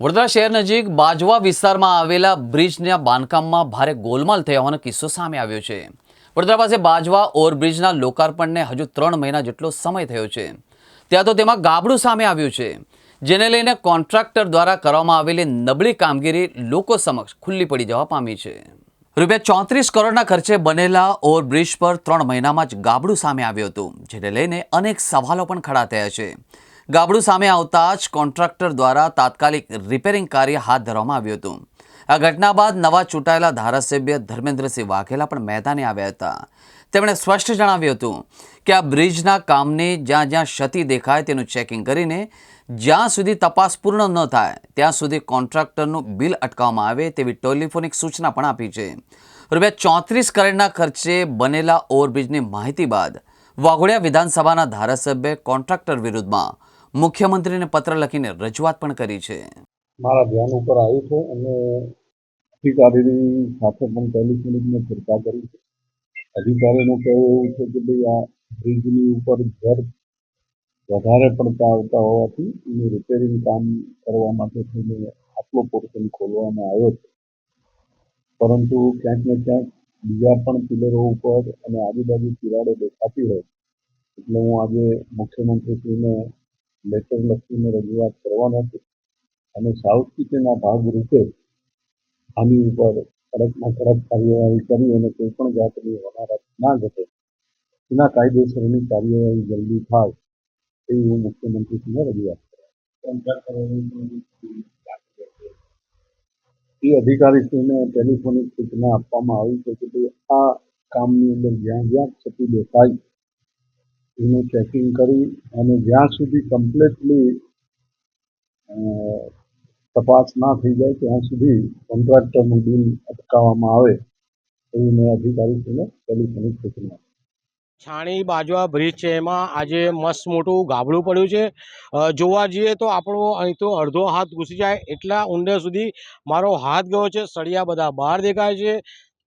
વડોદરા શહેર નજીક બાજવા વિસ્તારમાં આવેલા બ્રિજના બાંધકામમાં ભારે ગોલમાલ થયા હોવાનો કિસ્સો સામે આવ્યો છે. વડોદરા પાસે બાજવા ઓવરબ્રિજના લોકાર્પણને હજુ ત્રણ મહિના જેટલો સમય થયો છે. ત્યાં તો તેમાં ગાબડું સામે આવ્યું છે. જેને લઈને કોન્ટ્રાક્ટર દ્વારા કરવામાં આવેલી નબળી કામગીરી લોકો સમક્ષ ખુલ્લી પડી જવા પામી છે. રૂપિયા ચોત્રીસ કરોડના ખર્ચે બનેલા ઓવરબ્રિજ પર ત્રણ મહિનામાં જ ગાબડું સામે આવ્યું હતું, જેને લઈને અનેક સવાલો પણ ખડા થયા છે. ગાબડું સામે આવતા જ કોન્ટ્રાક્ટર દ્વારા તાત્કાલિક રિપેરિંગ કાર્ય હાથ ધરવામાં આવ્યું હતું. આ ઘટના બાદ નવા ચૂંટાયેલા ધારાસભ્ય ધર્મેન્દ્રસિંહ વાઘેલા પણ મેદાને આવ્યા હતા. તેમણે સ્પષ્ટ જણાવ્યું હતું કે આ બ્રિજના કામની જ્યાં જ્યાં ક્ષતિ દેખાય તેનું ચેકિંગ કરીને જ્યાં સુધી તપાસ પૂર્ણ ન થાય, ત્યાં સુધી કોન્ટ્રાક્ટરનું બિલ અટકાવવામાં આવે તેવી ટેલિફોનિક સૂચના પણ આપી છે. રૂપિયા ચોત્રીસ કરોડના ખર્ચે બનેલા ઓવરબ્રિજની માહિતી બાદ વાઘોડિયા વિધાનસભાના ધારાસભ્ય કોન્ટ્રાક્ટર વિરુદ્ધમાં મુખ્યમંત્રીને પત્ર લખીને રજૂઆત પણ કરી છે. મારા ધ્યાન ઉપર આવ્યું છે અને અધિકારીની સાથે પણ ટેલિફોનિક ચર્ચા કરી છે. અધિકારીનું કહેવું એવું છે કે ભાઈ, આ બ્રિજની ઉપર ઘર વધારે પડતા આવતા હોવાથી એનું રિપેરિંગ કામ કરવા માટે થઈને આટલો પોર્શન ખોલવામાં આવ્યો છે. પરંતુ ક્યાંક ને ક્યાંક બીજા પણ પિલરો ઉપર અને આજુબાજુ તિરાડો દેખાતી હોય એટલે હું આજે મુખ્યમંત્રીશ્રીને લેટર લખીને રજૂઆત કરવાનો છે અને સાવચેતીના ભાગરૂપે આની ઉપર કડકમાં કડક કાર્યવાહી કરી અને કોઈ પણ જાતની હોનારત ના ઘટે. એના કાયદેસરની કાર્યવાહી જલ્દી થાય એવી હું મુખ્યમંત્રીશ્રીને રજૂઆત કરું. એ અધિકારીશ્રીને ટેલિફોનિક સૂચના આપવામાં આવી છે કે આ કામની અંદર જ્યાં જ્યાં ક્ષતિ દેખાય એનું ચેકિંગ કરી અને જ્યાં સુધી કમ્પ્લીટલી તપાસ ના થઈ જાય ત્યાં સુધી કોન્ટ્રાક્ટરનું બિલ અટકાવવામાં આવે, એવી મેં અધિકારીશ્રીને ટેલિફોનિક સૂચના છાણી બાજવા બ્રિજ છે એમાં આજે મસ્ત મોટું ગાબડું પડ્યું છે. જોવા જઈએ તો આપણો અહીં તો અડધો હાથ ઘૂસી જાય એટલા ઊંડે સુધી મારો હાથ ગયો છે. સળિયા બધા બહાર દેખાય છે.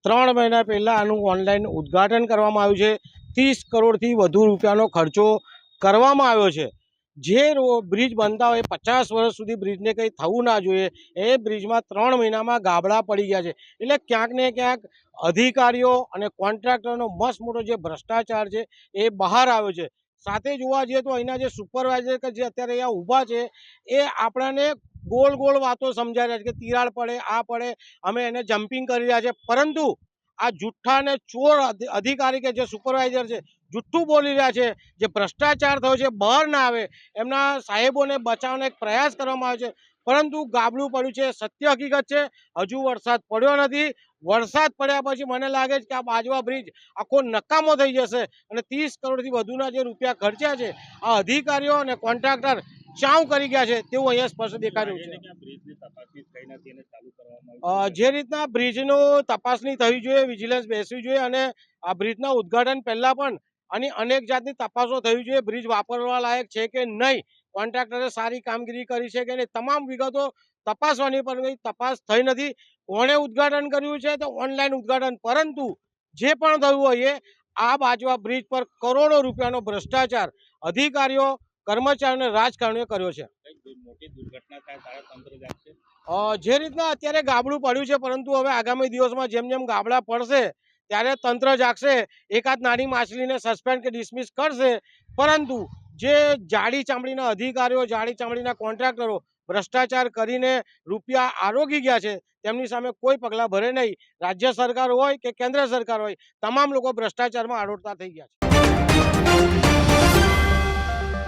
ત્રણ મહિના પહેલાં આનું ઓનલાઈન ઉદ્ઘાટન કરવામાં આવ્યું છે. ત્રીસ કરોડથી વધુ રૂપિયાનો ખર્ચો કરવામાં આવ્યો છે. જે બ્રિજ બનતા હોય, પચાસ વર્ષ સુધી બ્રિજને કંઈ થવું ના જોઈએ, એ બ્રિજમાં ત્રણ મહિનામાં ગાબડા પડી ગયા છે. એટલે ક્યાંક ને ક્યાંક અધિકારીઓ અને કોન્ટ્રાક્ટરનો મસ્ત મોટો જે ભ્રષ્ટાચાર છે, એ બહાર આવ્યો છે. સાથે જોવા જઈએ તો અહીંના જે સુપરવાઇઝર કે જે અત્યારે અહીંયા ઊભા છે, એ આપણાને ગોળ ગોળ વાતો સમજાવી રહ્યા છે કે તિરાડ પડે, આ પડે, અમે એને જમ્પિંગ કરી રહ્યા છે. પરંતુ આ જુઠ્ઠા અને ચોર અધિકારી કે જે સુપરવાઇઝર છે, જુઠ્ઠું બોલી રહ્યા છે, જે ભ્રષ્ટાચાર થયો છે, બહાર ના આવે, એમના સાહેબોને બચાવવાનો એક પ્રયાસ કરવામાં આવ્યો છે. પરંતુ ગાબડું પડ્યું છે, સત્ય હકીકત છે, હજુ વરસાદ પડ્યો નથી. વરસાદ પડ્યા પછી મને લાગે છે કે આ બાજવા બ્રિજ આખો નકામો થઈ જશે અને ત્રીસ કરોડથી વધુના જે રૂપિયા ખર્ચ્યા છે, આ અધિકારીઓ અને કોન્ટ્રાક્ટર ચાવ કરી ગયા છે તેવું અહીંયા સ્પષ્ટ દેખાઈ રહ્યું છે. જે રીતના બ્રિજનું તપાસણી થવી જોઈએ વિજિલન્સ બેસવી જોઈએ અને આ બ્રિજના ઉદ્ઘાટન પહેલા પણ આની અનેક જાતની તપાસો થવી જોઈએ. બ્રિજ વાપરવા લાયક છે કે નહીં? કોન્ટ્રાક્ટરે સારી કામગીરી કરી છે કે નહીં? તમામ વિગતો તપાસવાની પણ કંઈ તપાસ થઈ નથી. કોણે ઉદ્ઘાટન કર્યું છે તો ઓનલાઈન ઉદ્ઘાટન. પરંતુ જે પણ થયું હોય એ આ બાજવા બ્રિજ પર કરોડો રૂપિયાનો ભ્રષ્ટાચાર અધિકારીઓ કર્મચારીઓ અને રાજકારણીઓ કર્યો છે. અ, જે રીતના અત્યારે ગાબડું પડ્યું છે, પરંતુ હવે આગામી દિવસમાં જેમ જેમ ગાબડા પડશે, ત્યારે તંત્ર જાગશે, એકાદ નાની માછલીને સસ્પેન્ડ કે ડિસમિસ કરશે. પરંતુ જે જાડી ચામડીના અધિકારીઓ, જાડી ચામડીના કોન્ટ્રાક્ટરો ભ્રષ્ટાચાર કરીને રૂપિયા આરોગી ગયા છે, તેમની સામે કોઈ પગલાં ભરે નહીં. રાજ્ય સરકાર હોય કે કેન્દ્ર સરકાર હોય, તમામ લોકો ભ્રષ્ટાચારમાં આડોડતા થઈ ગયા છે.